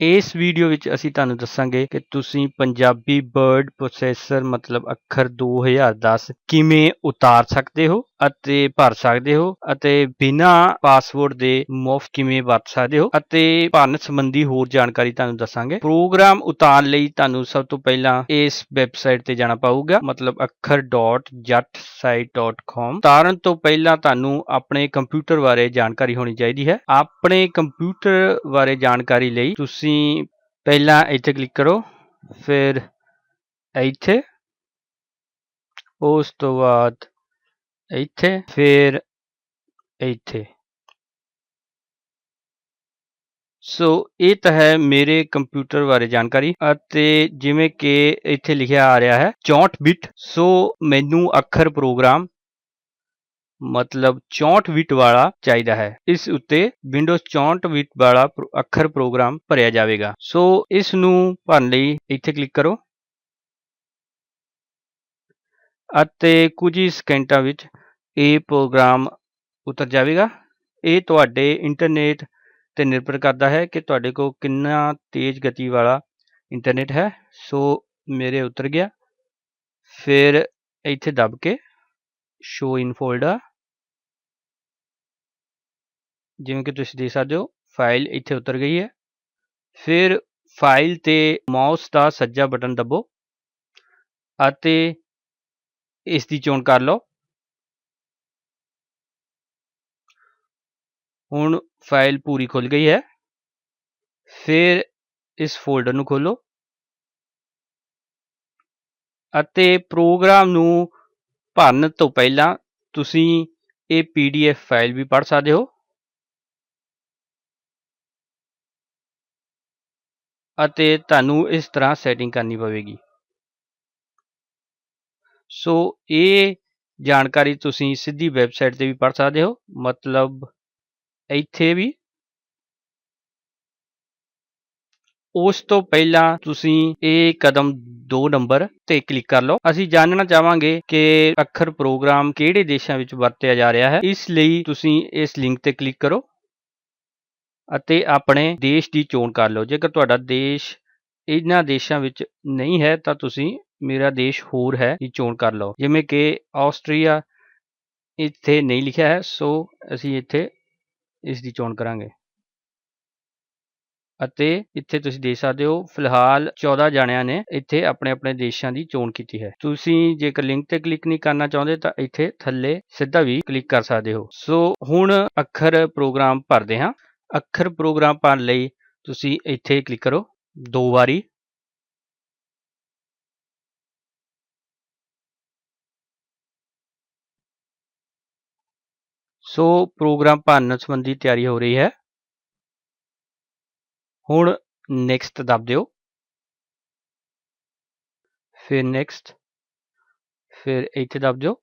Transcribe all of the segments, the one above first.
ਇਸ ਵੀਡੀਓ ਵਿੱਚ ਅਸੀਂ ਤੁਹਾਨੂੰ ਦੱਸਾਂਗੇ ਕਿ ਤੁਸੀਂ ਪੰਜਾਬੀ ਵਰਡ ਪ੍ਰੋਸੈਸਰ ਮਤਲਬ ਅੱਖਰ 2010 ਕਿਵੇਂ ਉਤਾਰ ਸਕਦੇ ਹੋ? ਅਤੇ ਭਰ ਸਕਦੇ ਹੋ ਅਤੇ ਬਿਨਾਂ ਪਾਸਵਰਡ ਦੇ ਮੁਫਤ ਕਿਵੇਂ ਵਰਤ ਸਕਦੇ ਹੋ ਅਤੇ ਭਰਨ ਸੰਬੰਧੀ ਹੋਰ ਜਾਣਕਾਰੀ ਤੁਹਾਨੂੰ ਦੱਸਾਂਗੇ। ਪ੍ਰੋਗਰਾਮ ਉਤਾਰਨ ਲਈ ਤੁਹਾਨੂੰ ਸਭ ਤੋਂ ਪਹਿਲਾਂ ਇਸ ਵੈਬਸਾਈਟ ਤੇ ਜਾਣਾ ਪਊਗਾ, ਮਤਲਬ ਅੱਖਰ.jattsite.com ਉਤਾਰਨ ਤੋਂ ਪਹਿਲਾਂ ਤੁਹਾਨੂੰ ਆਪਣੇ ਕੰਪਿਊਟਰ ਬਾਰੇ ਜਾਣਕਾਰੀ ਹੋਣੀ ਚਾਹੀਦੀ ਹੈ। ਆਪਣੇ ਕੰਪਿਊਟਰ ਬਾਰੇ ਜਾਣਕਾਰੀ ਲਈ ਤੁਸੀਂ ਪਹਿਲਾਂ ਇੱਥੇ ਕਲਿੱਕ ਕਰੋ, ਫਿਰ ਇੱਥੇ। ਉਸ ਤੋਂ ਬਾਅਦ ਇੱਥੇ ਫਿਰ ਇੱਥੇ ਸੋ ਇਹ ਤਾਂ ਹੈ ਮੇਰੇ ਕੰਪਿਊਟਰ ਬਾਰੇ ਜਾਣਕਾਰੀ ਅਤੇ ਜਿਵੇਂ ਕਿ ਇੱਥੇ ਲਿਖਿਆ ਆ ਰਿਹਾ ਹੈ 64 ਬਿਟ ਸੋ ਮੈਨੂੰ ਅੱਖਰ ਪ੍ਰੋਗਰਾਮ ਮਤਲਬ 64 ਬਿਟ ਵਾਲਾ ਚਾਹੀਦਾ ਹੈ। ਇਸ ਉੱਤੇ ਵਿੰਡੋਜ਼ 64 ਬਿਟ ਵਾਲਾ ਪ੍ਰੋ- ਅੱਖਰ ਪ੍ਰੋਗਰਾਮ ਭਰਿਆ ਜਾਵੇਗਾ। ਸੋ ਇਸ ਨੂੰ ਭਰਨ ਲਈ ਇੱਥੇ ਕਲਿੱਕ ਕਰੋ। ਅਤੇ ਕੁਝ ਹੀ ਸਕਿੰਟਾਂ ਵਿੱਚ ਇਹ ਪ੍ਰੋਗਰਾਮ ਉਤਰ ਜਾਵੇਗਾ। ਇਹ ਤੁਹਾਡੇ ਇੰਟਰਨੈਟ ਤੇ ਨਿਰਭਰ ਕਰਦਾ ਹੈ ਕਿ ਤੁਹਾਡੇ ਕੋਲ ਕਿੰਨਾ ਤੇਜ਼ ਗਤੀ ਵਾਲਾ ਇੰਟਰਨੈਟ ਹੈ। ਸੋ ਮੇਰੇ ਉਤਰ ਗਿਆ। ਫਿਰ ਇੱਥੇ ਦੱਬ ਕੇ ਸ਼ੋ ਇਨ ਫੋਲਡਰ ਜਿਵੇਂ ਕਿ ਤੁਸੀਂ ਦੇਖ ਸਕਦੇ ਹੋ ਫਾਈਲ ਇੱਥੇ ਉਤਰ ਗਈ ਹੈ। ਫਿਰ ਫਾਈਲ ਤੇ ਮਾਊਸ ਦਾ ਸੱਜਾ ਬਟਨ ਦਬੋ ਅਤੇ ਇਸ ਦੀ ਚੋਣ ਕਰ ਲਓ। ਹੁਣ ਫਾਈਲ ਪੂਰੀ ਖੁੱਲ ਗਈ ਹੈ। ਫਿਰ ਇਸ ਫੋਲਡਰ ਨੂੰ ਖੋਲੋ ਅਤੇ ਪ੍ਰੋਗਰਾਮ ਨੂੰ ਭਰਨ ਤੋਂ ਪਹਿਲਾਂ ਤੁਸੀਂ ਇਹ ਪੀਡੀਐਫ ਫਾਈਲ ਵੀ ਪੜ੍ਹ ਸਕਦੇ ਹੋ ਅਤੇ ਤੁਹਾਨੂੰ ਇਸ ਤਰ੍ਹਾਂ ਸੈਟਿੰਗ ਕਰਨੀ ਪਵੇਗੀ। ਸੋ ਇਹ ਜਾਣਕਾਰੀ ਤੁਸੀਂ ਸਿੱਧੀ ਵੈਬਸਾਈਟ ਤੇ ਵੀ ਪੜ੍ਹ ਸਕਦੇ ਹੋ। ਮਤਲਬ ਇੱਥੇ ਵੀ। ਉਸ ਤੋਂ ਪਹਿਲਾਂ ਤੁਸੀਂ ਇਹ ਕਦਮ 2 ਨੰਬਰ ਤੇ ਕਲਿੱਕ ਕਰ ਲਓ। ਅਸੀਂ ਜਾਣਨਾ ਚਾਹਾਂਗੇ ਕਿ ਅੱਖਰ ਪ੍ਰੋਗਰਾਮ ਕਿਹੜੇ ਦੇਸ਼ਾਂ ਵਿੱਚ ਵਰਤਿਆ ਜਾ ਰਿਹਾ ਹੈ। ਇਸ ਲਈ ਤੁਸੀਂ ਇਸ ਲਿੰਕ ਤੇ ਕਲਿੱਕ ਕਰੋ ਅਤੇ ਆਪਣੇ ਦੇਸ਼ ਦੀ ਚੋਣ ਕਰ ਲਓ। ਜੇਕਰ ਤੁਹਾਡਾ ਦੇਸ਼ ਇਹਨਾਂ ਦੇਸ਼ਾਂ ਵਿੱਚ ਨਹੀਂ ਹੈ, ਤਾਂ ਤੁਸੀਂ ਮੇਰਾ ਦੇਸ਼ ਹੋਰ ਹੈ ਦੀ ਚੋਣ ਕਰ ਲਓ। ਜਿਵੇਂ ਕਿ ਆਸਟਰੀਆ ਇੱਥੇ ਨਹੀਂ ਲਿਖਿਆ ਹੈ, ਸੋ ਅਸੀਂ ਇੱਥੇ ਇਸ ਦੀ ਚੋਣ ਕਰਾਂਗੇ। ਅਤੇ ਇੱਥੇ ਤੁਸੀਂ ਦੇਖ ਸਕਦੇ ਹੋ, ਫਿਲਹਾਲ 14 ਜਣਿਆਂ ਨੇ ਇੱਥੇ ਆਪਣੇ ਆਪਣੇ ਦੇਸ਼ਾਂ ਦੀ ਚੋਣ ਕੀਤੀ ਹੈ। ਤੁਸੀਂ ਜੇਕਰ ਲਿੰਕ ਤੇ ਕਲਿੱਕ ਨਹੀਂ ਕਰਨਾ ਚਾਹੁੰਦੇ ਤਾਂ ਇੱਥੇ ਥੱਲੇ ਸਿੱਧਾ ਵੀ ਕਲਿੱਕ ਕਰ ਸਕਦੇ ਹੋ। ਸੋ ਹੁਣ ਅੱਖਰ ਪ੍ਰੋਗਰਾਮ ਭਰਦੇ ਹਾਂ। ਅੱਖਰ ਪ੍ਰੋਗਰਾਮ ਭਰਨ ਲਈ ਤੁਸੀਂ ਇੱਥੇ ਕਲਿੱਕ ਕਰੋ। ਦੋ ਵਾਰੀ ਸੋ ਪ੍ਰੋਗਰਾਮ ਭਰਨ ਸੰਬੰਧੀ ਤਿਆਰੀ ਹੋ ਰਹੀ ਹੈ। ਹੁਣ ਨੈਕਸਟ ਦਬ ਦਿਓ। ਫਿਰ ਨੈਕਸਟ ਫਿਰ ਇੱਥੇ ਦਬ ਦਿਓ।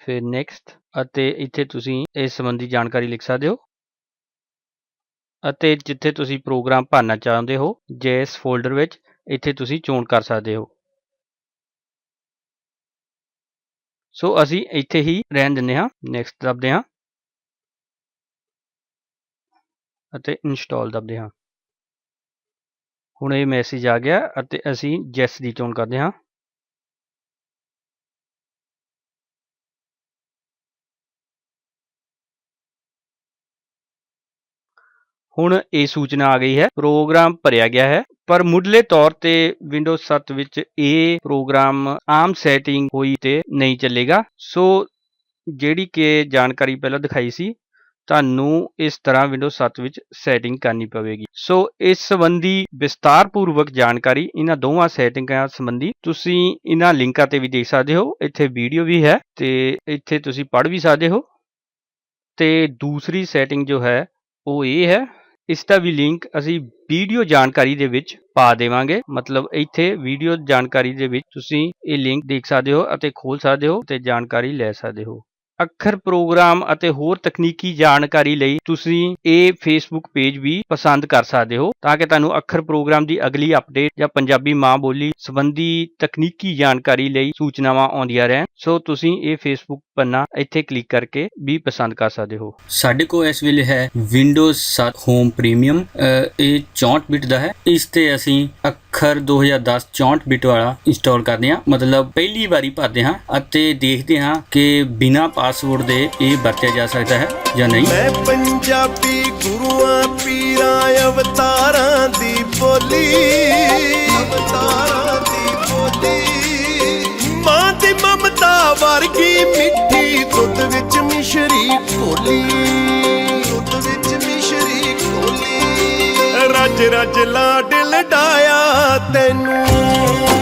ਫਿਰ ਨੈਕਸਟ ਅਤੇ ਇੱਥੇ ਤੁਸੀਂ ਇਸ ਸੰਬੰਧੀ ਜਾਣਕਾਰੀ ਲਿਖ ਸਕਦੇ ਹੋ। ਅਤੇ ਜਿੱਥੇ ਤੁਸੀਂ ਪ੍ਰੋਗਰਾਮ ਭਰਨਾ ਚਾਹੁੰਦੇ ਹੋ ਜੇਐਸ ਫੋਲਡਰ ਵਿੱਚ ਇੱਥੇ ਤੁਸੀਂ ਚੋਣ ਕਰ ਸਕਦੇ ਹੋ। ਸੋ ਅਸੀਂ ਇੱਥੇ ਹੀ ਰਹਿਣ ਦਿੰਦੇ ਹਾਂ। ਨੈਕਸਟ ਦੱਬਦੇ ਹਾਂ। ਅਤੇ ਇੰਸਟਾਲ ਦੱਬਦੇ ਹਾਂ। ਹੁਣ ਇਹ ਮੈਸੇਜ ਆ ਗਿਆ ਅਤੇ ਅਸੀਂ ਜੈਸ ਦੀ ਚੋਣ ਕਰਦੇ ਹਾਂ। ਹੁਣ ਇਹ ਸੂਚਨਾ ਆ ਗਈ ਹੈ, ਪ੍ਰੋਗਰਾਮ ਭਰਿਆ ਗਿਆ ਹੈ, ਪਰ ਮੁੱਢਲੇ ਤੌਰ ਤੇ ਵਿੰਡੋਜ਼ 7 ਵਿੱਚ ਇਹ ਪ੍ਰੋਗਰਾਮ ਆਮ ਸੈਟਿੰਗ ਹੋਈ ਤੇ ਨਹੀਂ ਚੱਲੇਗਾ। ਸੋ ਜਿਹੜੀ ਕਿ ਜਾਣਕਾਰੀ ਪਹਿਲਾਂ ਦਿਖਾਈ ਸੀ, ਤੁਹਾਨੂੰ ਇਸ ਤਰ੍ਹਾਂ ਵਿੰਡੋਜ਼ 7 ਵਿੱਚ ਸੈਟਿੰਗ ਕਰਨੀ ਪਵੇਗੀ। ਸੋ ਇਸ ਸੰਬੰਧੀ ਵਿਸਤਾਰਪੂਰਵਕ ਜਾਣਕਾਰੀ ਇਹਨਾਂ ਦੋਵਾਂ ਸੈਟਿੰਗਾਂ ਸੰਬੰਧੀ ਤੁਸੀਂ ਇਹਨਾਂ ਲਿੰਕਾਂ ਤੇ ਵੀ ਦੇਖ ਸਕਦੇ ਹੋ, ਇੱਥੇ ਵੀਡੀਓ ਵੀ ਹੈ ਤੇ ਇੱਥੇ ਤੁਸੀਂ ਪੜ੍ਹ ਵੀ ਸਕਦੇ ਹੋ। ਤੇ ਦੂਸਰੀ ਸੈਟਿੰਗ ਜੋ ਹੈ, ਉਹ ਇਹ ਹੈ ਇਸ ਦਾ ਵੀ ਲਿੰਕ ਅਸੀਂ ਵੀਡੀਓ ਜਾਣਕਾਰੀ ਦੇ ਵਿੱਚ ਪਾ ਦੇਵਾਂਗੇ। ਮਤਲਬ ਇੱਥੇ ਵੀਡੀਓ ਜਾਣਕਾਰੀ ਦੇ ਵਿੱਚ ਤੁਸੀਂ ਇਹ ਲਿੰਕ ਦੇਖ ਸਕਦੇ ਹੋ ਅਤੇ ਖੋਲ ਸਕਦੇ ਹੋ ਤੇ ਜਾਣਕਾਰੀ ਲੈ ਸਕਦੇ ਹੋ। ਅੱਖਰ ਪ੍ਰੋਗਰਾਮ ਅਤੇ ਹੋਰ ਤਕਨੀਕੀ ਜਾਣਕਾਰੀ ਲਈ ਤੁਸੀਂ ਇਹ ਫੇਸਬੁੱਕ ਪੇਜ ਵੀ ਪਸੰਦ ਕਰ ਸਕਦੇ ਹੋ ਤਾਂ ਕਿ ਤੁਹਾਨੂੰ ਅੱਖਰ ਪ੍ਰੋਗਰਾਮ ਦੀ ਅਗਲੀ ਅਪਡੇਟ ਜਾਂ ਪੰਜਾਬੀ ਮਾਂ ਬੋਲੀ ਸੰਬੰਧੀ ਤਕਨੀਕੀ ਜਾਣਕਾਰੀ ਲਈ ਸੂਚਨਾਵਾਂ ਆਉਂਦੀਆਂ ਰਹਿਣ। ਸੋ ਤੁਸੀਂ ਇਹ ਫੇਸਬੁੱਕ ਪੰਨਾ ਇੱਥੇ ਕਲਿੱਕ ਕਰਕੇ ਵੀ ਪਸੰਦ ਕਰ ਸਕਦੇ ਹੋ। ਸਾਡੇ ਕੋਲ ਇਸ ਵੇਲੇ ਹੈ Windows 7 Home Premium ਇਹ 64 ਬਿਟ ਦਾ ਹੈ। ਇਸ ਤੇ ਅਸੀਂ ਅੱਖਰ 2010 64 ਬਿਟ ਵਾਲਾ ਇੰਸਟਾਲ ਕਰਦੇ ਹਾਂ। ਮਤਲਬ ਪਹਿਲੀ ਵਾਰੀ ਭਰਦੇ ਹਾਂ ਅਤੇ ਦੇਖਦੇ ਹਾਂ ਕਿ ਬਿਨਾ ਪਾਸਵਰਡ ਦੇ ਇਹ ਵਰਤਿਆ ਜਾ ਸਕਦਾ ਹੈ ਜਾਂ ਨਹੀਂ। ਮੈਂ ਪੰਜਾਬੀ ਗੁਰੂਆਂ, ਪੀਰਾਂ, ਅਵਤਾਰਾਂ ਦੀ ਬੋਲੀ। ਅਵਤਾਰਾਂ ਦੀ ਬੋਲੀ। ਮਾਂ ਦੀ ਮਮਤਾ ਵਰਗੀ ਮਿੱਠੀ ਦੁੱਧ ਵਿੱਚ ਮਿਸ਼ਰੀ ਘੋਲੀ ਰੱਜ ਰੱਜ ਲਾਡ ਲਡਾਇਆ ਤੈਨੂੰ।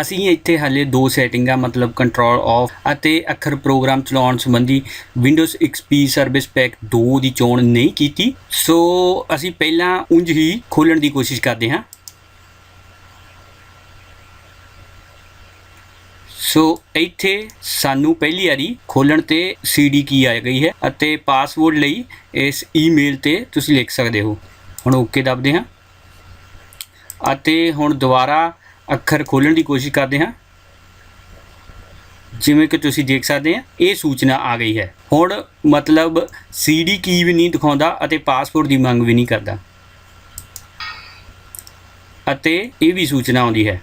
ਅਸੀਂ ਇੱਥੇ ਹਾਲੇ ਦੋ ਸੈਟਿੰਗਾਂ, ਮਤਲਬ ਕੰਟਰੋਲ ਆਫ ਅਤੇ ਅੱਖਰ ਪ੍ਰੋਗਰਾਮ ਚਲਾਉਣ ਸੰਬੰਧੀ Windows XP ਸਰਵਿਸ ਪੈਕ 2 ਦੀ ਚੋਣ ਨਹੀਂ ਕੀਤੀ। ਸੋ ਅਸੀਂ ਪਹਿਲਾਂ ਉਂਝ ਹੀ ਖੋਲਣ ਦੀ ਕੋਸ਼ਿਸ਼ ਕਰਦੇ ਹਾਂ। ਸੋ ਇੱਥੇ ਸਾਨੂੰ ਪਹਿਲੀ ਵਾਰੀ ਖੋਲਣ ਤੇ CD ਕੀ ਆ ਗਈ ਹੈ ਅਤੇ ਪਾਸਵਰਡ ਲਈ ਇਸ ਈਮੇਲ ਤੇ ਤੁਸੀਂ ਲਿਖ ਸਕਦੇ ਹੋ। ਹੁਣ ਓਕੇ ਦਬਦੇ ਹਾਂ। ਅਤੇ ਹੁਣ ਦੁਬਾਰਾ ਅੱਖਰ ਖੋਲਣ ਦੀ ਕੋਸ਼ਿਸ਼ ਕਰਦੇ ਹਾਂ। ਜਿਵੇਂ ਕਿ ਤੁਸੀਂ ਦੇਖ ਸਕਦੇ ਆ ਇਹ ਸੂਚਨਾ ਆ ਗਈ ਹੈ। ਹੁਣ ਮਤਲਬ CD ਕੀ ਵੀ ਨਹੀਂ ਦਿਖਾਉਂਦਾ ਅਤੇ ਪਾਸਪੋਰਟ ਦੀ ਮੰਗ ਵੀ ਨਹੀਂ ਕਰਦਾ। ਅਤੇ ਇਹ ਵੀ ਸੂਚਨਾ ਆਉਂਦੀ ਹੈ।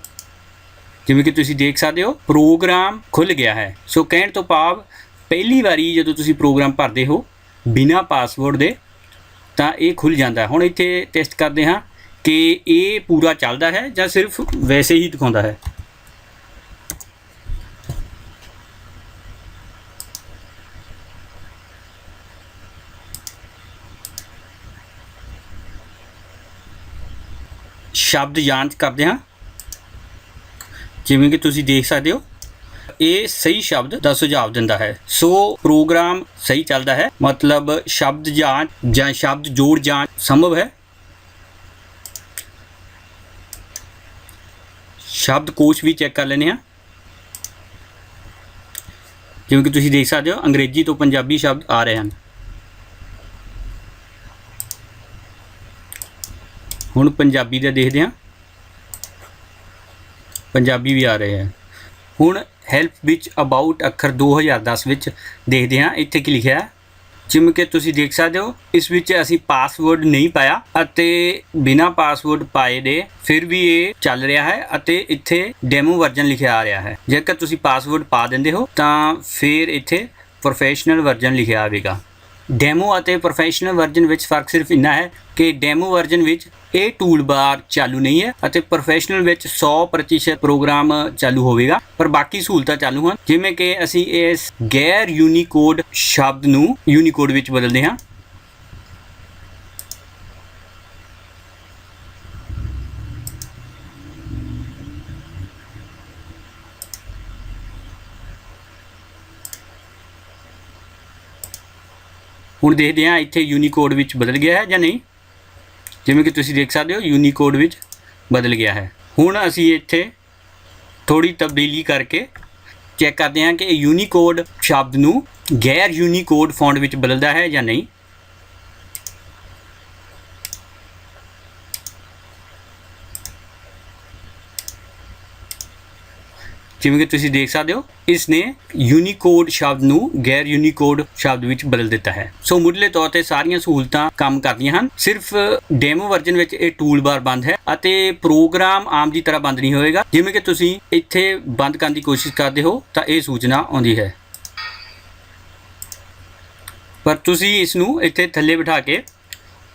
ਜਿਵੇਂ ਕਿ ਤੁਸੀਂ ਦੇਖ ਸਕਦੇ ਹੋ, ਪ੍ਰੋਗਰਾਮ ਖੁੱਲ ਗਿਆ ਹੈ। ਸੋ ਕਹਿਣ ਤੋਂ ਭਾਵ, ਪਹਿਲੀ ਵਾਰੀ ਜਦੋਂ ਤੁਸੀਂ ਪ੍ਰੋਗਰਾਮ ਭਰਦੇ ਹੋ ਬਿਨਾ ਪਾਸਵਰਡ ਦੇ, ਤਾਂ ਇਹ ਖੁੱਲ ਜਾਂਦਾ ਹੁਣ ਇੱਥੇ ਟੈਸਟ ਕਰਦੇ ਹਾਂ। ਕਿ ਇਹ ਪੂਰਾ ਚੱਲਦਾ ਹੈ ਜਾਂ ਸਿਰਫ ਵੈਸੇ ਹੀ ਦਿਖਾਉਂਦਾ ਹੈ? ਸ਼ਬਦ ਜਾਂਚ ਕਰਦੇ ਹਾਂ। ਜਿਵੇਂ ਕਿ ਤੁਸੀਂ ਦੇਖ ਸਕਦੇ ਹੋ, ਇਹ ਸਹੀ ਸ਼ਬਦ ਦਾ ਸੁਝਾਅ ਦਿੰਦਾ ਹੈ। ਸੋ ਪ੍ਰੋਗਰਾਮ ਸਹੀ ਚੱਲਦਾ ਹੈ, ਮਤਲਬ ਸ਼ਬਦ ਜਾਂਚ ਜਾਂ ਸ਼ਬਦ ਜੋੜ ਜਾਂਚ ਸੰਭਵ ਹੈ। ਸ਼ਬਦ ਕੋਸ਼ ਵੀ ਚੈੱਕ ਕਰ ਲੈਂਦੇ ਹਾਂ। ਜਿਵੇਂ ਕਿ ਤੁਸੀਂ ਦੇਖ ਸਕਦੇ ਹੋ, ਅੰਗਰੇਜ਼ੀ ਤੋਂ ਪੰਜਾਬੀ ਸ਼ਬਦ ਆ ਰਹੇ ਹਨ। ਹੁਣ ਪੰਜਾਬੀ ਦਾ ਦੇਖਦੇ ਹਾਂ। ਪੰਜਾਬੀ ਵੀ ਆ ਰਹੇ ਹੈ। ਹੁਣ ਹੈਲਪ ਵਿੱਚ ਅਬਾਊਟ ਅੱਖਰ 2010 ਵਿੱਚ ਦੇਖਦੇ ਹਾਂ, ਇੱਥੇ ਕੀ ਲਿਖਿਆ ਹੈ? ਜਿਵੇਂ ਕਿ ਤੁਸੀਂ ਦੇਖ ਸਕਦੇ ਹੋ, ਇਸ ਵਿੱਚ ਅਸੀਂ ਪਾਸਵਰਡ ਨਹੀਂ ਪਾਇਆ ਅਤੇ ਬਿਨਾ ਪਾਸਵਰਡ ਪਾਏ ਦੇ ਫਿਰ ਵੀ ਇਹ ਚੱਲ ਰਿਹਾ ਹੈ ਅਤੇ ਇੱਥੇ ਡੈਮੋ ਵਰਜ਼ਨ ਲਿਖਿਆ ਆ ਰਿਹਾ ਹੈ। ਜੇਕਰ ਤੁਸੀਂ ਪਾਸਵਰਡ ਪਾ ਦਿੰਦੇ ਹੋ, ਤਾਂ ਫਿਰ ਇੱਥੇ ਪ੍ਰੋਫੈਸ਼ਨਲ ਵਰਜ਼ਨ ਲਿਖਿਆ ਆਵੇਗਾ। ਡੈਮੋ ਅਤੇ ਪ੍ਰੋਫੈਸ਼ਨਲ ਵਰਜ਼ਨ ਵਿੱਚ ਫ਼ਰਕ ਸਿਰਫ ਇੰਨਾ ਹੈ ਕਿ ਡੈਮੋ ਵਰਜ਼ਨ ਵਿੱਚ ਇਹ ਟੂਲ ਬਾਰ ਚਾਲੂ ਨਹੀਂ ਹੈ ਅਤੇ ਪ੍ਰੋਫੈਸ਼ਨਲ ਵਿੱਚ 100% ਪ੍ਰੋਗਰਾਮ ਚਾਲੂ ਹੋਵੇਗਾ, ਪਰ ਬਾਕੀ ਸਹੂਲਤਾਂ ਚਾਲੂ ਹਨ। ਜਿਵੇਂ ਕਿ ਅਸੀਂ ਇਸ ਗੈਰ ਯੂਨੀਕੋਡ ਸ਼ਬਦ ਨੂੰ ਯੂਨੀਕੋਡ ਵਿੱਚ ਬਦਲਦੇ ਹਾਂ। ਹੁਣ ਦੇਖਦੇ ਹਾਂ ਇੱਥੇ ਯੂਨੀਕੋਡ ਵਿੱਚ ਬਦਲ ਗਿਆ ਹੈ ਜਾਂ ਨਹੀਂ। ਜਿਵੇਂ ਕਿ ਤੁਸੀਂ ਦੇਖ ਸਕਦੇ ਹੋ ਯੂਨੀਕੋਡ ਵਿੱਚ ਬਦਲ ਗਿਆ ਹੈ। ਹੁਣ ਅਸੀਂ ਇੱਥੇ ਥੋੜੀ ਤਬਦੀਲੀ ਕਰਕੇ ਚੈੱਕ ਕਰਦੇ ਹਾਂ ਕਿ ਇਹ ਯੂਨੀਕੋਡ ਸ਼ਬਦ ਨੂੰ ਗੈਰ ਯੂਨੀਕੋਡ ਫੌਂਟ ਵਿੱਚ ਬਦਲਦਾ ਹੈ ਜਾਂ ਨਹੀਂ। ਜਿਵੇਂ ਕਿ ਤੁਸੀਂ ਦੇਖ ਸਕਦੇ ਹੋ ਇਸ ਨੇ ਯੂਨੀਕੋਡ ਸ਼ਬਦ ਨੂੰ ਗੈਰ ਯੂਨੀਕੋਡ ਸ਼ਬਦ ਵਿੱਚ ਬਦਲ ਦਿੱਤਾ ਹੈ। ਸੋ ਮੁੱਢਲੇ ਤੌਰ ਤੇ ਸਾਰੀਆਂ ਸਹੂਲਤਾਂ ਕੰਮ ਕਰਦੀਆਂ ਹਨ। ਸਿਰਫ ਡੈਮੋ ਵਰਜ਼ਨ ਵਿੱਚ ਇਹ ਟੂਲ ਬਾਰ ਬੰਦ ਹੈ ਅਤੇ ਪ੍ਰੋਗਰਾਮ ਆਮ ਦੀ ਤਰ੍ਹਾਂ ਬੰਦ ਨਹੀਂ ਹੋਏਗਾ। ਜਿਵੇਂ ਕਿ ਤੁਸੀਂ ਇੱਥੇ ਬੰਦ ਕਰਨ ਦੀ ਕੋਸ਼ਿਸ਼ ਕਰਦੇ ਹੋ, ਤਾਂ ਇਹ ਸੂਚਨਾ ਆਉਂਦੀ ਹੈ। ਪਰ ਤੁਸੀਂ ਇਸ ਨੂੰ ਇੱਥੇ ਥੱਲੇ ਬਿਠਾ ਕੇ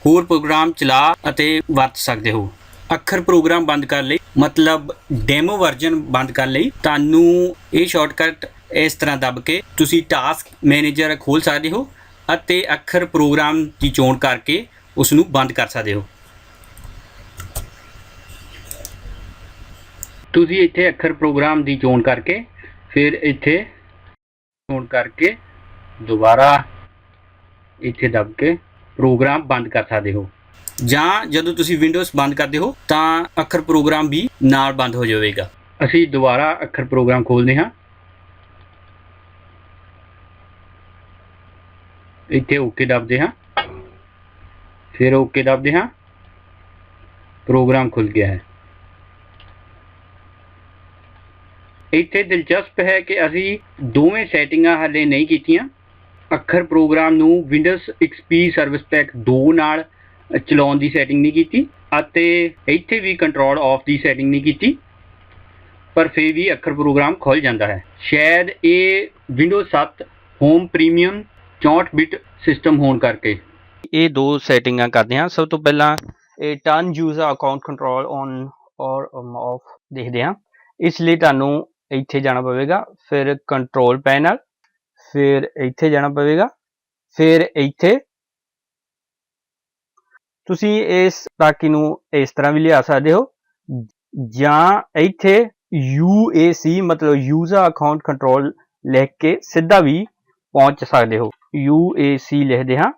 ਹੋਰ ਪ੍ਰੋਗਰਾਮ ਚਲਾ ਅਤੇ ਵਰਤ ਸਕਦੇ ਹੋ। ਅੱਖਰ ਪ੍ਰੋਗਰਾਮ ਬੰਦ ਕਰਨ ਲਈ ਮਤਲਬ ਡੈਮੋ ਵਰਜ਼ਨ ਬੰਦ ਕਰ ਲਈ। ਤੁਹਾਨੂੰ ਇਹ ਸ਼ਾਰਟਕਟ ਇਸ ਤਰ੍ਹਾਂ ਦੱਬ ਕੇ ਤੁਸੀਂ ਟਾਸਕ ਮੈਨੇਜਰ ਖੋਲ ਸਕਦੇ ਹੋ ਅਤੇ ਅੱਖਰ ਪ੍ਰੋਗਰਾਮ ਦੀ ਚੋਣ ਕਰਕੇ ਉਸ ਨੂੰ ਬੰਦ ਕਰ ਸਕਦੇ ਹੋ। ਤੁਸੀਂ ਇੱਥੇ ਅੱਖਰ ਪ੍ਰੋਗਰਾਮ ਦੀ ਚੋਣ ਕਰਕੇ, ਫਿਰ ਇੱਥੇ ਚੋਣ ਕਰਕੇ ਦੁਬਾਰਾ ਇੱਥੇ ਦੱਬ ਕੇ ਪ੍ਰੋਗਰਾਮ ਬੰਦ ਕਰ ਸਕਦੇ ਹੋ। ਜਾਂ ਜਦੋਂ ਤੁਸੀਂ ਵਿੰਡੋਜ਼ ਬੰਦ ਕਰਦੇ ਹੋ, ਤਾਂ ਅੱਖਰ ਪ੍ਰੋਗਰਾਮ ਵੀ ਨਾਲ ਬੰਦ ਹੋ ਜਾਵੇਗਾ। ਅਸੀਂ ਦੁਬਾਰਾ ਅੱਖਰ ਪ੍ਰੋਗਰਾਮ ਖੋਲਦੇ ਹਾਂ। ਇੱਥੇ ਓਕੇ ਦੱਬਦੇ ਹਾਂ। ਫਿਰ ਓਕੇ ਦੱਬਦੇ ਹਾਂ। ਪ੍ਰੋਗਰਾਮ ਖੁੱਲ ਗਿਆ ਹੈ। ਇੱਥੇ ਦਿਲਚਸਪ ਹੈ ਕਿ ਅਸੀਂ ਦੋਵੇਂ ਸੈਟਿੰਗਾਂ ਹਲੇ ਨਹੀਂ ਕੀਤੀਆਂ। ਅੱਖਰ ਪ੍ਰੋਗਰਾਮ ਨੂੰ ਵਿੰਡੋਜ਼ XP ਸਰਵਿਸ ਪੈਕ 2 ਨਾਲ ਚਲਾਉਣ ਦੀ ਸੈਟਿੰਗ ਨਹੀਂ ਕੀਤੀ ਅਤੇ ਇੱਥੇ ਵੀ ਕੰਟਰੋਲ ਆਫ ਦੀ ਸੈਟਿੰਗ ਨਹੀਂ ਕੀਤੀ, ਪਰ ਫਿਰ ਵੀ ਅੱਖਰ ਪ੍ਰੋਗਰਾਮ ਖੁੱਲ ਜਾਂਦਾ ਹੈ। ਸ਼ਾਇਦ ਇਹ Windows 7 home premium 64 bit system ਹੋਣ ਕਰਕੇ। ਇਹ ਦੋ ਸੈਟਿੰਗਾਂ ਕਰਦੇ ਹਾਂ ਸਭ ਤੋਂ ਪਹਿਲਾਂ ਇਹ turn user account control on or off ਦੇਖਦੇ ਹਾਂ। ਇਸ ਲਈ ਤੁਹਾਨੂੰ ਇੱਥੇ ਜਾਣਾ ਪਵੇਗਾ, ਫਿਰ ਕੰਟਰੋਲ ਪੈਨਲ ਫਿਰ ਇੱਥੇ ਜਾਣਾ ਪਵੇਗਾ, ਫਿਰ ਇੱਥੇ ਤੁਸੀਂ ਇਸ ਤਾਕੀ ਨੂੰ ਇਸ ਤਰ੍ਹਾਂ ਵੀ ਲਿਆ ਸਕਦੇ ਹੋ। ਜਾਂ ਇੱਥੇ UAC ਮਤਲਬ ਯੂਜ਼ਰ ਅਕਾਊਂਟ ਕੰਟਰੋਲ ਲਿਖ ਕੇ ਸਿੱਧਾ ਵੀ ਪਹੁੰਚ ਸਕਦੇ ਹੋ। UAC ਲਿਖਦੇ ਹਾਂ।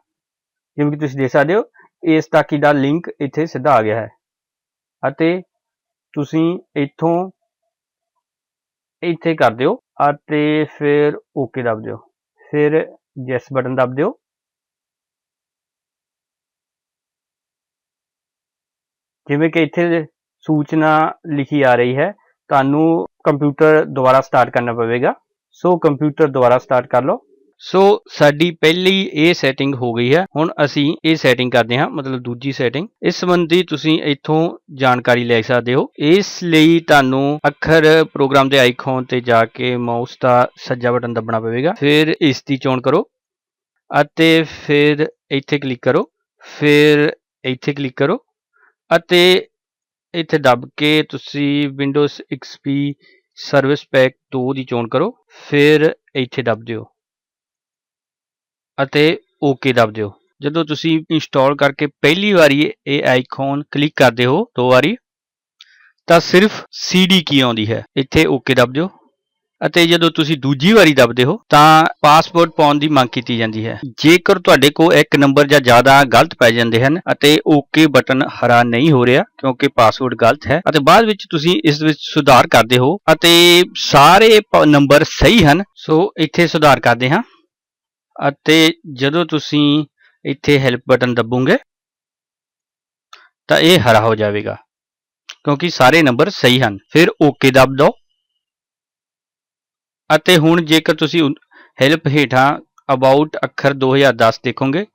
ਜਿਵੇਂ ਕਿ ਤੁਸੀਂ ਦੇਖ ਸਕਦੇ ਹੋ, ਇਸ ਤਾਕੀ ਦਾ ਲਿੰਕ ਇੱਥੇ ਸਿੱਧਾ ਆ ਗਿਆ ਹੈ। ਅਤੇ ਤੁਸੀਂ ਇੱਥੋਂ ਇੱਥੇ ਕਰ ਦਿਓ ਅਤੇ ਫਿਰ ਓਕੇ ਦਬ ਦਿਓ। ਫਿਰ ਯੈਸ ਬਟਨ ਦਬ ਦਿਓ। ਜਿਵੇਂ ਕਿ ਇੱਥੇ ਸੂਚਨਾ ਲਿਖੀ ਆ ਰਹੀ ਹੈ, ਤੁਹਾਨੂੰ ਕੰਪਿਊਟਰ ਦੁਬਾਰਾ ਸਟਾਰਟ ਕਰਨਾ ਪਵੇਗਾ। ਸੋ ਕੰਪਿਊਟਰ ਦੁਬਾਰਾ ਸਟਾਰਟ ਕਰ ਲਓ। ਸੋ ਸਾਡੀ ਪਹਿਲੀ ਇਹ ਸੈਟਿੰਗ ਹੋ ਗਈ ਹੈ। ਹੁਣ ਅਸੀਂ ਇਹ ਸੈਟਿੰਗ ਕਰਦੇ ਹਾਂ, ਮਤਲਬ ਦੂਜੀ ਸੈਟਿੰਗ ਇਸ ਸੰਬੰਧੀ ਤੁਸੀਂ ਇੱਥੋਂ ਜਾਣਕਾਰੀ ਲੈ ਸਕਦੇ ਹੋ। ਇਸ ਲਈ ਤੁਹਾਨੂੰ ਅੱਖਰ ਪ੍ਰੋਗਰਾਮ ਦੇ ਆਈਕਨ ਤੇ ਜਾ ਕੇ ਮਾਊਸ ਦਾ ਸੱਜਾ ਬਟਨ ਦਬਣਾ ਪਵੇਗਾ। ਫਿਰ ਇਸ ਦੀ ਚੋਣ ਕਰੋ ਅਤੇ ਫਿਰ ਇੱਥੇ ਕਲਿੱਕ ਕਰੋ। ਫਿਰ ਇੱਥੇ ਕਲਿੱਕ ਕਰੋ। ਅਤੇ ਇੱਥੇ ਦੱਬ ਕੇ ਤੁਸੀਂ Windows XP ਸਰਵਿਸ ਪੈਕ 2 ਦੀ ਚੋਣ ਕਰੋ, ਫਿਰ ਇੱਥੇ ਦੱਬ ਦਿਓ ਅਤੇ ਓਕੇ ਦੱਬ ਦਿਓ। ਜਦੋਂ ਤੁਸੀਂ ਇੰਸਟਾਲ ਕਰਕੇ ਪਹਿਲੀ ਵਾਰੀ ਇਹ ਆਈਕਨ ਕਲਿੱਕ ਕਰਦੇ ਹੋ ਦੋ ਵਾਰੀ, ਤਾਂ ਸਿਰਫ CD ਕੀ ਆਉਂਦੀ ਹੈ। ਇੱਥੇ ਓਕੇ ਦੱਬ ਦਿਓ। ਅਤੇ ਜਦੋਂ ਤੁਸੀਂ ਦੂਜੀ ਵਾਰੀ ਦੱਬਦੇ ਹੋ, ਤਾਂ ਪਾਸਪੋਰਟ ਪਾਉਣ ਦੀ ਮੰਗ ਕੀਤੀ ਜਾਂਦੀ ਹੈ। ਜੇਕਰ ਤੁਹਾਡੇ ਕੋਲ ਇੱਕ ਨੰਬਰ ਜਾਂ ਜ਼ਿਆਦਾ ਗਲਤ ਪੈ ਜਾਂਦੇ ਹਨ ਅਤੇ ਓਕੇ ਬਟਨ ਹਰਾ ਨਹੀਂ ਹੋ ਰਿਹਾ, ਕਿਉਂਕਿ ਪਾਸਵਰਡ ਗਲਤ ਹੈ, ਅਤੇ ਬਾਅਦ ਵਿੱਚ ਤੁਸੀਂ ਇਸ ਵਿੱਚ ਸੁਧਾਰ ਕਰਦੇ ਹੋ ਅਤੇ ਸਾਰੇ ਪ- ਨੰਬਰ ਸਹੀ ਹਨ, ਸੋ ਇੱਥੇ ਸੁਧਾਰ ਕਰਦੇ ਹਾਂ। ਅਤੇ ਜਦੋਂ ਤੁਸੀਂ ਇੱਥੇ ਹੈਲਪ ਬਟਨ ਦੱਬੋਗੇ, ਤਾਂ ਇਹ ਹਰਾ ਹੋ ਜਾਵੇਗਾ, ਕਿਉਂਕਿ ਸਾਰੇ ਨੰਬਰ ਸਹੀ ਹਨ। ਫਿਰ ਓਕੇ ਦੱਬ ਦਿਓ। ਅਤੇ ਹੁਣ ਜੇਕਰ ਤੁਸੀਂ ਹੈਲਪ ਹੇਠਾਂ ਅਬਾਊਟ ਅੱਖਰ 2010 ਦੇਖੋਗੇ,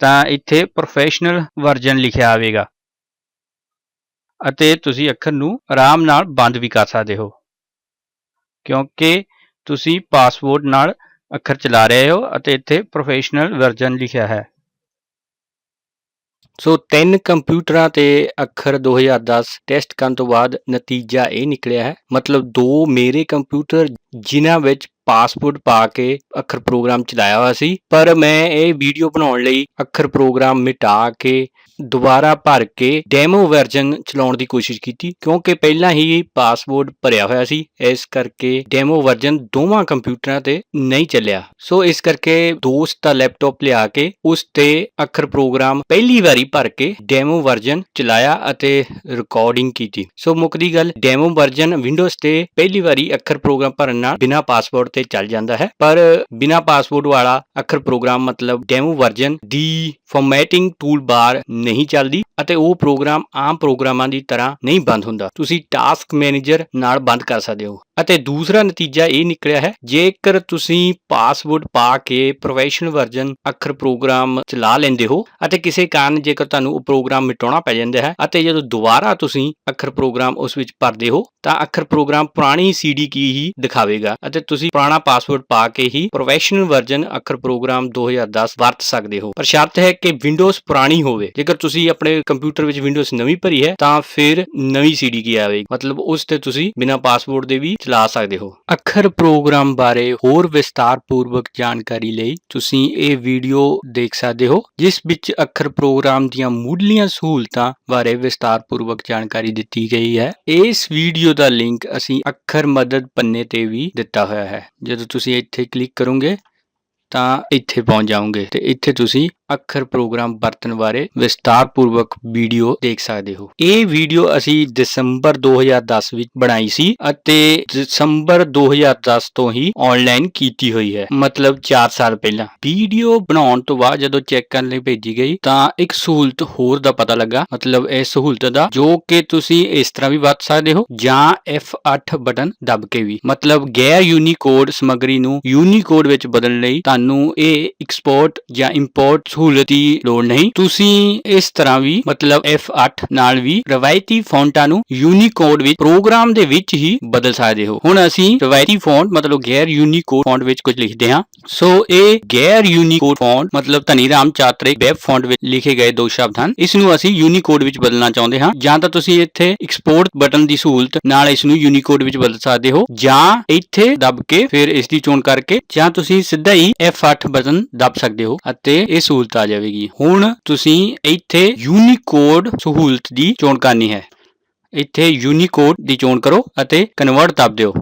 ਤਾਂ ਇੱਥੇ ਪ੍ਰੋਫੈਸ਼ਨਲ ਵਰਜ਼ਨ ਲਿਖਿਆ ਆਵੇਗਾ। ਅਤੇ ਤੁਸੀਂ ਅੱਖਰ ਨੂੰ ਆਰਾਮ ਨਾਲ ਬੰਦ ਵੀ ਕਰ ਸਕਦੇ ਹੋ। ਕਿਉਂਕਿ ਤੁਸੀਂ ਪਾਸਪੋਰਟ ਨਾਲ ਅੱਖਰ ਚਲਾ ਰਹੇ ਹੋ ਅਤੇ ਇੱਥੇ ਪ੍ਰੋਫੈਸ਼ਨਲ ਵਰਜ਼ਨ ਲਿਖਿਆ ਹੈ। ਸੋ ਤਿੰਨ ਕੰਪਿਊਟਰਾਂ ਤੇ ਅੱਖਰ 2010 ਟੈਸਟ ਕਰਨ ਤੋਂ ਬਾਅਦ ਨਤੀਜਾ ਇਹ ਨਿਕਲਿਆ ਹੈ। ਮਤਲਬ ਦੋ ਮੇਰੇ ਕੰਪਿਊਟਰ ਜਿਨ੍ਹਾਂ ਵਿੱਚ ਪਾਸਪੋਰਟ ਪਾ ਕੇ ਅੱਖਰ ਪ੍ਰੋਗਰਾਮ ਚਲਾਇਆ ਹੋਇਆ ਸੀ, ਪਰ ਮੈਂ ਇਹ ਵੀਡੀਓ ਬਣਾਉਣ ਲਈ ਅੱਖਰ ਪ੍ਰੋਗਰਾਮ ਮਿਟਾ ਕੇ ਦੁਬਾਰਾ ਭਰ ਕੇ ਡੈਮੋ ਵਰਜ਼ਨ ਚਲਾਉਣ ਦੀ ਕੋਸ਼ਿਸ਼ ਕੀਤੀ, ਕਿਉਂਕਿ ਪਹਿਲਾਂ ਹੀ ਪਾਸਵਰਡ ਭਰਿਆ ਹੋਇਆ ਸੀ, ਇਸ ਕਰਕੇ ਡੈਮੋ ਵਰਜ਼ਨ ਦੋਵਾਂ ਕੰਪਿਊਟਰਾਂ ਤੇ ਨਹੀਂ ਚੱਲਿਆ। ਸੋ ਇਸ ਕਰਕੇ ਦੋਸਤ ਦਾ ਲੈਪਟਾਪ ਲਿਆ ਕੇ ਉਸ ਤੇ ਅੱਖਰ ਪ੍ਰੋਗਰਾਮ ਪਹਿਲੀ ਵਾਰੀ ਭਰ ਕੇ ਡੈਮੋ ਵਰਜ਼ਨ ਚਲਾਇਆ ਅਤੇ ਰਿਕਾਰਡਿੰਗ ਕੀਤੀ। ਸੋ ਮੁੱਕਦੀ ਗੱਲ, ਡੈਮੋ ਵਰਜ਼ਨ ਵਿੰਡੋਜ਼ ਤੇ ਪਹਿਲੀ ਵਾਰੀ ਅੱਖਰ ਪ੍ਰੋਗਰਾਮ ਭਰਨ ਨਾਲ ਬਿਨਾ ਪਾਸਵਰਡ ਤੇ ਚੱਲ ਜਾਂਦਾ ਹੈ। ਪਰ ਬਿਨਾ ਪਾਸਵਰਡ ਵਾਲਾ ਅੱਖਰ ਪ੍ਰੋਗਰਾਮ ਮਤਲਬ ਡੈਮੋ ਵਰਜ਼ਨ ਦੀ ਫਾਰਮੈਟਿੰਗ ਟੂਲ ਬਾਰ ਨਹੀਂ ਚੱਲਦੀ ਅਤੇ ਉਹ ਪ੍ਰੋਗਰਾਮ ਆਮ ਪ੍ਰੋਗਰਾਮਾਂ ਦੀ ਤਰ੍ਹਾਂ ਨਹੀਂ ਬੰਦ ਹੁੰਦਾ। ਤੁਸੀਂ ਟਾਸਕ ਮੈਨੇਜਰ ਨਾਲ ਬੰਦ ਕਰ ਸਕਦੇ ਹੋ। ਅਤੇ ਦੂਸਰਾ ਨਤੀਜਾ ਇਹ ਨਿਕਲਿਆ ਹੈ, ਜੇਕਰ ਤੁਸੀਂ ਪਾਸਵਰਡ ਪਾ ਕੇ ਪ੍ਰੋਫੈਸ਼ਨਲ ਵਰਜ਼ਨ ਅੱਖਰ ਪ੍ਰੋਗਰਾਮ ਚਲਾ ਲੈਂਦੇ ਹੋ ਅਤੇ ਕਿਸੇ ਕਾਰਨ ਜੇਕਰ ਤੁਹਾਨੂੰ ਉਹ ਪ੍ਰੋਗਰਾਮ ਮਿਟਾਉਣਾ ਪੈ ਜਾਂਦਾ ਹੈ ਅਤੇ ਜਦੋਂ ਦੁਬਾਰਾ ਤੁਸੀਂ ਅੱਖਰ ਪ੍ਰੋਗਰਾਮ ਉਸ ਵਿੱਚ ਭਰਦੇ ਹੋ, ਤਾਂ ਅੱਖਰ ਪ੍ਰੋਗਰਾਮ ਪੁਰਾਣੀ CD ਕੀ ਹੀ ਦਿਖਾਵੇਗਾ ਅਤੇ ਤੁਸੀਂ ਪੁਰਾਣਾ ਪਾਸਵਰਡ ਪਾ ਕੇ ਹੀ ਪ੍ਰੋਫੈਸ਼ਨਲ ਵਰਜ਼ਨ ਅੱਖਰ ਪ੍ਰੋਗਰਾਮ 2010 ਵਰਤ ਸਕਦੇ ਹੋ। ਪਰ ਸ਼ਰਤ ਹੈ ਕਿ ਵਿੰਡੋਜ਼ ਪੁਰਾਣੀ ਹੋਵੇ, ਜੇਕਰ ਤੁਸੀਂ ਆਪਣੇ ਕੰਪਿਊਟਰ ਵਿੱਚ ਵਿੰਡੋਜ਼ ਨਵੀਂ ਭਰੀ ਹੈ, ਤਾਂ ਫਿਰ ਨਵੀਂ CD ਕੀ ਆਵੇਗੀ? ਮਤਲਬ ਉਸ ਤੇ ਤੁਸੀਂ ਬਿਨਾਂ ਪਾਸਵਰਡ ਦੇ ਵੀ ਚਲਾ ਸਕਦੇ ਹੋ। ਅੱਖਰ ਪ੍ਰੋਗਰਾਮ ਬਾਰੇ ਹੋਰ ਵਿਸਤਾਰਪੂਰਵਕ ਜਾਣਕਾਰੀ ਲਈ ਤੁਸੀਂ ਇਹ ਵੀਡੀਓ ਦੇਖ ਸਕਦੇ ਹੋ, ਜਿਸ ਵਿੱਚ ਅੱਖਰ ਪ੍ਰੋਗਰਾਮ ਦੀਆਂ ਮੁੱਢਲੀਆਂ ਸਹੂਲਤਾਂ ਬਾਰੇ ਵਿਸਤਾਰਪੂਰਵਕ ਜਾਣਕਾਰੀ ਦਿੱਤੀ ਗਈ ਹੈ। ਇਸ ਵੀਡੀਓ ਦਾ ਲਿੰਕ ਅਸੀਂ ਅੱਖਰ ਮਦਦ ਪੰਨੇ ਤੇ ਵੀ ਦਿੱਤਾ ਹੋਇਆ ਹੈ। ਜਦੋਂ ਤੁਸੀਂ ਇੱਥੇ ਕਲਿੱਕ ਕਰੋਗੇ ਤਾਂ ਇੱਥੇ ਪਹੁੰਚ ਜਾਓਗੇ ਤੇ ਇੱਥੇ ਤੁਸੀਂ ਅੱਖਰ ਪ੍ਰੋਗਰਾਮ ਵਰਤਣ ਬਾਰੇ ਵਿਸਤਾਰਪੂਰਵਕ ਵੀਡੀਓ ਦੇਖ ਸਕਦੇ ਹੋ। ਇਹ ਵੀਡੀਓ ਅਸੀਂ ਦਸੰਬਰ 2010 ਵਿੱਚ ਬਣਾਈ ਸੀ ਅਤੇ ਦਸੰਬਰ 2010 ਤੋਂ ਹੀ ਆਨਲਾਈਨ ਕੀਤੀ ਹੋਈ ਹੈ, ਮਤਲਬ 4 ਸਾਲ ਪਹਿਲਾਂ। ਵੀਡੀਓ ਬਣਾਉਣ ਤੋਂ ਬਾਅਦ ਜਦੋਂ ਚੈੱਕ ਕਰਨ ਲਈ ਭੇਜੀ ਗਈ ਤਾਂ ਇੱਕ ਸਹੂਲਤ ਹੋਰ ਦਾ ਪਤਾ ਲੱਗਾ, ਮਤਲਬ ਇਹ ਸਹੂਲਤ ਦਾ, ਜੋ ਕਿ ਤੁਸੀਂ ਇਸ ਤਰ੍ਹਾਂ ਵੀ ਵਰਤ ਸਕਦੇ ਹੋ ਜਾਂ F8 ਬਟਨ ਦਬ ਕੇ ਵੀ। ਮਤਲਬ ਗੈਰ ਯੂਨੀਕੋਡ ਸਮੱਗਰੀ ਨੂੰ ਯੂਨੀਕੋਡ ਵਿੱਚ ਬਦਲਣ ਲਈ ਤੁਹਾਨੂੰ ਇਹ ਐਕਸਪੋਰਟ ਜਾਂ ਇੰਪੋਰਟ ਸਹੂਲਤ ਦੀ ਲੋੜ ਨਹੀਂ। ਤੁਸੀਂ ਇਸ ਤਰ੍ਹਾਂ ਵੀ ਮਤਲਬ F8 ਨਾਲ ਵੀ ਰਵਾਇਤੀ ਫੌਂਟਾਂ ਨੂੰ ਯੂਨੀਕੋਡ ਵਿੱਚ ਪ੍ਰੋਗਰਾਮ ਦੇ ਵਿੱਚ ਹੀ ਬਦਲ ਸਕਦੇ ਹੋ। ਹੁਣ ਅਸੀਂ ਰਵਾਇਤੀ ਫੌਂਟ ਮਤਲਬ ਗੈਰ ਯੂਨੀਕੋਡ ਫੌਂਟ ਵਿੱਚ ਕੁਝ ਲਿਖਦੇ ਹਾਂ। ਸੋ ਇਹ ਗੈਰ ਯੂਨੀਕੋਡ ਫੌਂਟ ਮਤਲਬ ਧਨੀ ਰਾਮ ਚਾਤਰੇ ਵੈਬ ਫੌਂਟ ਵਿੱਚ ਲਿਖੇ ਗਏ ਦੋ ਸ਼ਬਦ ਹਨ। ਇਸ ਨੂੰ ਅਸੀਂ ਯੂਨੀਕੋਡ ਵਿੱਚ ਬਦਲਣਾ ਚਾਹੁੰਦੇ ਹਾਂ। ਜਾਂ ਤਾਂ ਤੁਸੀਂ ਇੱਥੇ ਐਕਸਪੋਰਟ ਬਟਨ ਦੀ ਸਹੂਲਤ ਨਾਲ ਇਸ ਨੂੰ ਯੂਨੀਕੋਡ ਵਿੱਚ ਬਦਲ ਸਕਦੇ ਹੋ ਜਾਂ ਇੱਥੇ ਦਬ ਕੇ ਫਿਰ ਇਸ ਦੀ ਚੋਣ ਕਰਕੇ ਜਾਂ ਤੁਸੀਂ ਸਿੱਧਾ ਹੀ F8 ਬਟਨ ਦਬ ਸਕਦੇ ਹੋ ਅਤੇ ਇਹ ਸਹੂਲਤ ਆ ਜਾਵੇਗੀ ਹੁਣ ਤੁਸੀਂ ਇੱਥੇ ਯੂਨੀਕੋਡ ਸਹੂਲਤ ਦੀ ਚੋਣ ਕਰਨੀ ਹੈ। ਇੱਥੇ ਯੂਨੀਕੋਡ ਦੀ ਚੋਣ ਕਰੋ ਅਤੇ ਕਨਵਰਟ ਦਬ ਦਿਓ।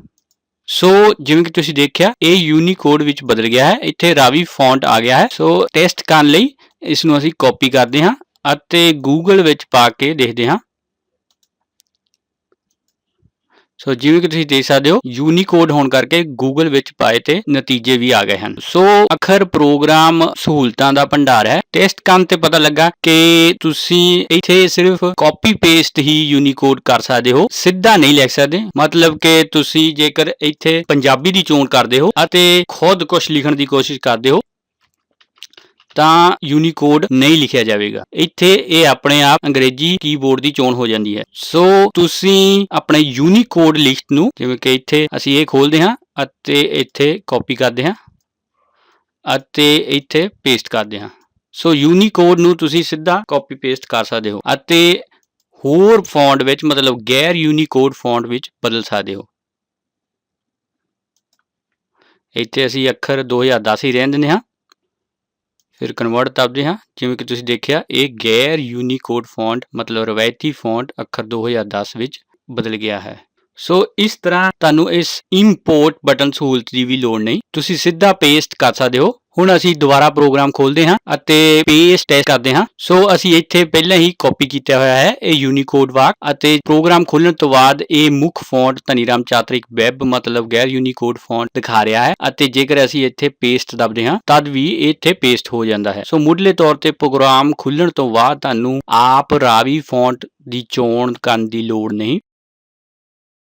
ਸੋ ਜਿਵੇਂ ਕਿ ਤੁਸੀਂ ਦੇਖਿਆ, ਇਹ ਯੂਨੀਕੋਡ ਵਿੱਚ ਬਦਲ ਗਿਆ ਹੈ। ਇੱਥੇ ਰਾਵੀ ਫੌਂਟ ਆ ਗਿਆ ਹੈ। ਸੋ ਟੈਸਟ ਕਰਨ ਲਈ ਇਸ ਨੂੰ ਅਸੀਂ ਕਾਪੀ ਕਰਦੇ ਹਾਂ ਅਤੇ ਗੂਗਲ ਵਿੱਚ ਪਾ ਕੇ ਦੇਖਦੇ ਹਾਂ। ਸੋ ਜਿਵੇਂ ਕਿ ਤੁਸੀਂ ਦੇਖ ਸਕਦੇ ਹੋ ਯੂਨੀਕੋਡ ਹੋਣ ਕਰਕੇ ਗੂਗਲ ਵਿੱਚ ਪਾਏ ਤੇ ਨਤੀਜੇ ਵੀ ਆ ਗਏ ਹਨ। ਸੋ ਅਖਰ ਪ੍ਰੋਗਰਾਮ ਸਹੂਲਤਾਂ ਦਾ ਭੰਡਾਰ ਹੈ। ਟੈਸਟ ਕੰਮ ਤੇ ਪਤਾ ਲੱਗਾ ਕਿ ਤੁਸੀਂ ਇੱਥੇ ਸਿਰਫ ਕਾਪੀ ਪੇਸਟ ਹੀ ਯੂਨੀਕੋਡ ਕਰ ਸਕਦੇ ਹੋ। ਸਿੱਧਾ ਨਹੀਂ ਲਿਖ ਸਕਦੇ। ਮਤਲਬ ਕਿ ਤੁਸੀਂ ਜੇਕਰ ਇੱਥੇ ਪੰਜਾਬੀ ਦੀ ਚੋਣ ਕਰਦੇ ਹੋ ਅਤੇ ਖੁਦ ਕੁਝ ਲਿਖਣ ਦੀ ਕੋਸ਼ਿਸ਼ ਕਰਦੇ ਹੋ ਤਾਂ ਯੂਨੀਕੋਡ ਨਹੀਂ ਲਿਖਿਆ ਜਾਵੇਗਾ। ਇੱਥੇ ਇਹ ਆਪਣੇ ਆਪ ਅੰਗਰੇਜ਼ੀ ਕੀਬੋਰਡ ਦੀ ਚੋਣ ਹੋ ਜਾਂਦੀ ਹੈ। ਸੋ ਤੁਸੀਂ ਆਪਣੇ ਯੂਨੀਕੋਡ ਲਿਸਟ ਨੂੰ ਜਿਵੇਂ ਕਿ ਇੱਥੇ ਅਸੀਂ ਇਹ ਖੋਲਦੇ ਹਾਂ ਅਤੇ ਇੱਥੇ ਕਾਪੀ ਕਰਦੇ ਹਾਂ ਅਤੇ ਇੱਥੇ ਪੇਸਟ ਕਰਦੇ ਹਾਂ। ਸੋ ਯੂਨੀਕੋਡ ਨੂੰ ਤੁਸੀਂ ਸਿੱਧਾ ਕਾਪੀ ਪੇਸਟ ਕਰ ਸਕਦੇ ਹੋ ਅਤੇ ਹੋਰ ਫੌਂਟ ਵਿੱਚ ਮਤਲਬ ਗੈਰ ਯੂਨੀਕੋਡ ਫੌਂਟ ਵਿੱਚ ਬਦਲ ਸਕਦੇ ਹੋ। ਇੱਥੇ ਅਸੀਂ ਅੱਖਰ 2010 ਹੀ ਰਹਿਣ ਦਿੰਦੇ ਹਾਂ। ਫਿਰ ਕਨਵਰਟ ਦਬਦੇ ਹਾਂ, ਜਿਵੇਂ ਕਿ ਤੁਸੀਂ ਦੇਖਿਆ, ਇਹ ਗੈਰ ਯੂਨੀਕੋਡ ਫੌਂਟ ਮਤਲਬ ਰਵਾਇਤੀ ਫੌਂਟ ਅੱਖਰ 2010 ਵਿੱਚ ਬਦਲ ਗਿਆ ਹੈ। ਸੋ ਇਸ ਤਰ੍ਹਾਂ ਤੁਹਾਨੂੰ ਇਸ ਇੰਪੋਰਟ ਬਟਨ ਸਹੂਲਤ ਦੀ ਵੀ ਲੋੜ ਨਹੀਂ। ਤੁਸੀਂ ਸਿੱਧਾ ਪੇਸਟ ਕਰ ਸਕਦੇ ਹੋ। ਹੁਣ ਅਸੀਂ ਦੁਬਾਰਾ ਪ੍ਰੋਗਰਾਮ ਖੋਲਦੇ ਹਾਂ ਅਤੇ ਪੇਸਟ ਟੈਸਟ ਕਰਦੇ ਹਾਂ। ਸੋ ਅਸੀਂ ਇੱਥੇ ਪਹਿਲਾਂ ਹੀ ਕਾਪੀ ਕੀਤਾ ਹੋਇਆ ਹੈ, ਇਹ ਯੂਨੀਕੋਡ ਵਾਕ ਅਤੇ ਪ੍ਰੋਗਰਾਮ ਖੋਲਣ ਤੋਂ ਬਾਅਦ ਇਹ ਮੁੱਖ ਫੌਂਟ ਧਨੀਰਾਮ ਚਾਤਰਿਕ ਵੈਬ ਮਤਲਬ ਗੈਰ ਯੂਨੀਕੋਡ ਫੌਂਟ ਦਿਖਾ ਰਿਹਾ ਹੈ ਅਤੇ ਜੇਕਰ ਅਸੀਂ ਇੱਥੇ ਪੇਸਟ ਦਬਦੇ ਹਾਂ, ਤਦ ਵੀ ਇਹ ਇੱਥੇ ਪੇਸਟ ਹੋ ਜਾਂਦਾ ਹੈ। ਸੋ ਮੁੱਢਲੇ ਤੌਰ ਤੇ ਪ੍ਰੋਗਰਾਮ ਖੁੱਲਣ ਤੋਂ ਬਾਅਦ ਤੁਹਾਨੂੰ ਆਪ ਰਾਵੀ ਫੌਂਟ ਦੀ ਚੋਣ ਕਰਨ ਦੀ ਲੋੜ ਨਹੀਂ।